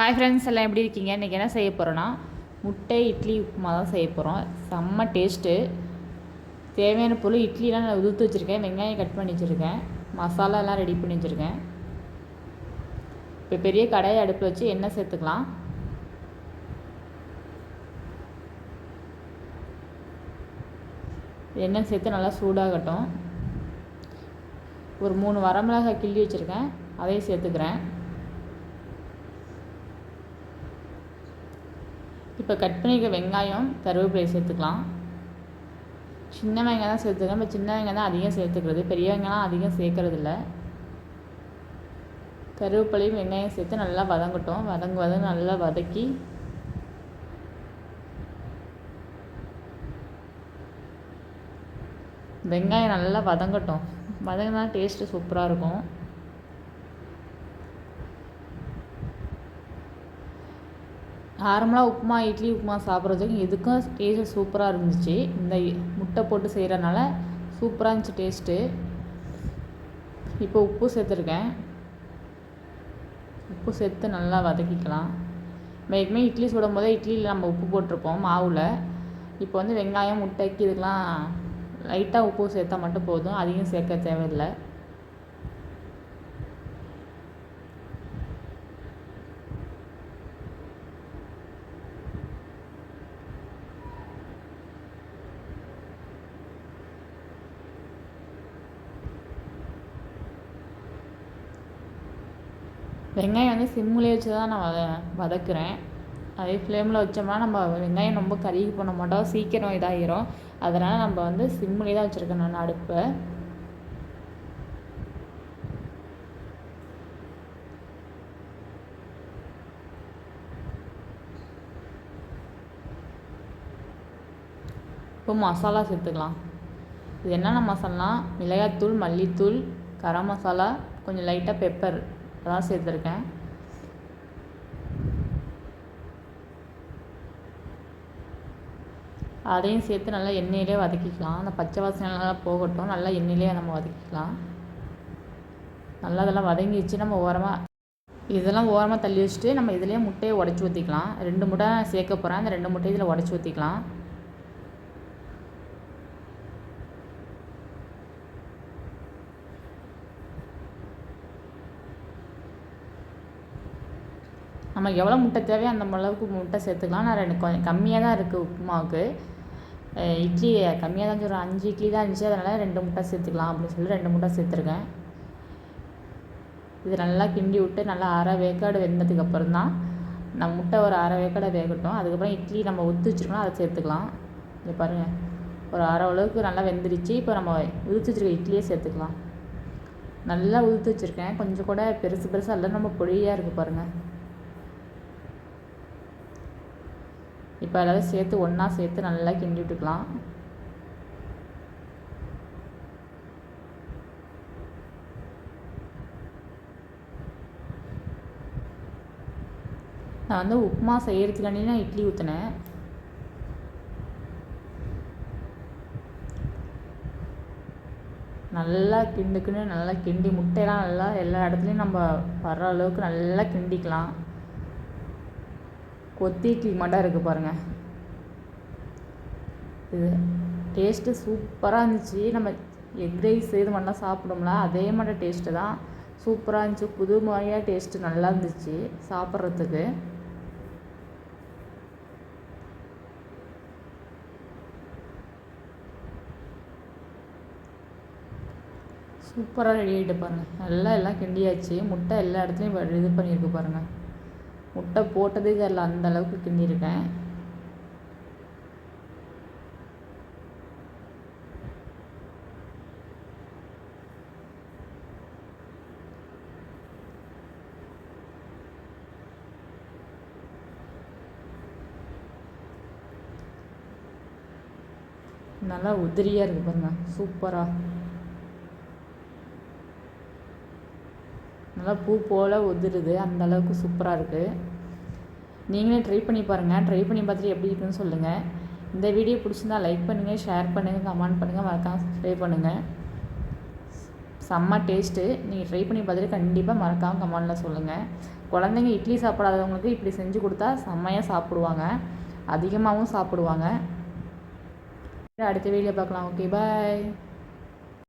Hi friends எல்லாம் எப்படி இருக்கீங்க? இன்றைக்கி என்ன செய்ய போகிறோன்னா முட்டை இட்லி உப்புமா தான் செய்ய போகிறோம் செம்ம டேஸ்ட்டு தேவையான பொருள் இட்லிலாம் நான் உதுத்து வச்சுருக்கேன். வெங்காயம் கட் பண்ணி வச்சுருக்கேன். மசாலா எல்லாம் ரெடி பண்ணி வச்சுருக்கேன். இப்போ பெரிய கடையை அடுப்பில் வச்சு எண்ணெய் சேர்த்துக்கலாம். எண்ணெய் சேர்த்து நல்லா சூடாகட்டும். ஒரு மூணு வரமிளகாய் கிள்ளி வச்சுருக்கேன். அதையும் சேர்த்துக்கிறேன். இப்போ கட் பண்ணிக்க வெங்காயம் கருவேப்பிலை சேர்த்துக்கலாம். சின்ன வெங்காயம் தான் சேர்த்துக்கிறேன் இப்போ சின்ன வெங்காயம் தான் அதிகம் சேர்த்துக்கிறது. பெரிய வெங்காயம் அதிகம் சேர்க்கறது இல்லை கருவேப்பிலையும் வெங்காயம் சேர்த்து நல்லா வதங்கட்டும். வதங்கு வதங்க நல்லா வதக்கி. வெங்காயம் நல்லா வதங்கட்டும். வதங்கினா டேஸ்ட்டு சூப்பராக இருக்கும். நார்மலாக உப்புமா இட்லி உப்புமா சாப்பிட்றதுக்கும் இதுக்கும் டேஸ்ட்டு சூப்பராக இருந்துச்சு. இந்த முட்டை போட்டு செய்கிறனால சூப்பராக இருந்துச்சு டேஸ்ட்டு இப்போ உப்பு சேர்த்துருக்கேன். உப்பு சேர்த்து நல்லா வதக்கிக்கலாம். மேற்குமே இட்லி சுடும் போதே இட்லியில் நம்ம உப்பு போட்டிருப்போம் மாவில். இப்போ வந்து வெங்காயம் முட்டைக்கு இதுக்கெலாம் லைட்டாக உப்பு சேர்த்தா மட்டும் போதும். அதிகம் சேர்க்க தேவையில்லை. வெங்காயம் வந்து சிம்முலேயே வச்சு தான் நான் வத வதக்குறேன். அதே ஃப்ளேமில் வச்சோம்னா நம்ம வெங்காயம் ரொம்ப கருகி பண்ண மாட்டோம். சீக்கிரம் இதாகிரும் அதனால் நம்ம வந்து சிம்முலேயே தான் வச்சுருக்கேன் நான் அடுப்பை. இப்போ மசாலா சேர்த்துக்கலாம். இது என்னென்ன மசாலா மிளகாத்தூள் மல்லித்தூள் கரம் மசாலா கொஞ்சம் லைட்டாக பெப்பர் அதான் சேர்த்துருக்கேன். அதையும் சேர்த்து நல்லா எண்ணெயிலே வதக்கிக்கலாம். அந்த பச்சை வாசனை நல்லா போகட்டும். நல்லா எண்ணெயிலே நம்ம வதக்கிக்கலாம். நல்லா அதெல்லாம் வதங்கிச்சு நம்ம ஓரமாக இதெல்லாம் ஓரமாக தள்ளி வச்சுட்டு நம்ம இதிலே முட்டையை உடச்சி ஊற்றிக்கலாம் ரெண்டு முட்டை சேர்க்க போகிறேன் அந்த ரெண்டு முட்டையை இதில் உடச்சி ஊற்றிக்கலாம் நமக்கு எவ்வளோ முட்டை தேவையோ அந்த அளவுக்கு முட்டை சேர்த்துக்கலாம். நான் ரெண்டு கொஞ்சம் கம்மியாக தான் இருக்குது உப்புமாவுக்கு. இட்லி கம்மியாக தான் சொல்கிறேன் அஞ்சு இட்லி தான் இருந்துச்சு. அதனால் ரெண்டு முட்டை சேர்த்துக்கலாம் அப்படின்னு சொல்லி ரெண்டு முட்டை சேர்த்துருக்கேன். இது நல்லா கிண்டி விட்டு நல்லா அரை வேக்காடு வெந்ததுக்கப்புறம் தான் நம்ம முட்டை ஒரு அரை வேக்காடை வேகட்டும். அதுக்கப்புறம் இட்லி நம்ம ஊற்றி வச்சுருக்கோம் அதை சேர்த்துக்கலாம். இங்கே பாருங்கள் ஒரு அரை அளவுக்கு நல்லா வெந்துருச்சு. இப்போ நம்ம உதுத்து வச்சுருக்க இட்லியே சேர்த்துக்கலாம். நல்லா உதுத்து வச்சுருக்கேன். கொஞ்சம் கூட பெருசு பெருசாக இல்லை நம்ம பொடியாக இருக்குது பாருங்கள் இப்போ எல்லாரும் சேர்த்து ஒன்றா சேர்த்து நல்லா கிண்டி விட்டுக்கலாம். நான் வந்து உப்புமா செய்கிறதுக்காண்டி நான் இட்லி ஊற்றினேன் நல்லா கிண்டுக்குன்னு நல்லா கிண்டி முட்டையெல்லாம் நல்லா எல்லா இடத்துலையும் நம்ம வர்ற அளவுக்கு நல்லா கிண்டிக்கலாம். கொத்தி இட்லி மட்டும் இருக்குது பாருங்கள் இது டேஸ்ட்டு சூப்பராக இருந்துச்சு. நம்ம எக் ரைஸ் இது மாதிரிலாம் சாப்பிடும்ல அதே மாதிரி டேஸ்ட்டு தான். சூப்பராக இருந்துச்சு. புது மாதிரியாக டேஸ்ட்டு நல்லா இருந்துச்சு சாப்பிட்றதுக்கு. சூப்பராக ரெடி ஆகிட்டு பாருங்கள் நல்லா எல்லாம் கிண்டியாச்சு. முட்டை எல்லா இடத்துலையும் இது பண்ணியிருக்கு பாருங்கள் முட்டை போட்டதே தெரில அந்த அளவுக்கு கிண்டியிருக்கேன். நல்லா உதிரியாக இருக்குது பாருங்க. சூப்பராக நல்லா பூ போல் உதிருது அந்த அளவுக்கு சூப்பராக இருக்குது நீங்களே ட்ரை பண்ணி பாருங்கள் ட்ரை பண்ணி பார்த்துட்டு எப்படி இருக்குன்னு சொல்லுங்கள் இந்த வீடியோ பிடிச்சிருந்தா லைக் பண்ணுங்கள் ஷேர் பண்ணுங்கள் கமெண்ட் பண்ணுங்கள் மறக்காமல் சப்ஸ்கிரைப் பண்ணுங்கள் செம்ம டேஸ்ட்டு நீங்கள் ட்ரை பண்ணி பார்த்துட்டு கண்டிப்பாக மறக்காமல் கமெண்டில் சொல்லுங்கள் குழந்தைங்க இட்லி சாப்பிடாதவங்களுக்கு இப்படி செஞ்சு கொடுத்தா செம்மையாக சாப்பிடுவாங்க. அதிகமாகவும் சாப்பிடுவாங்க. அடுத்த வீடியோ பார்க்கலாம். Okay bye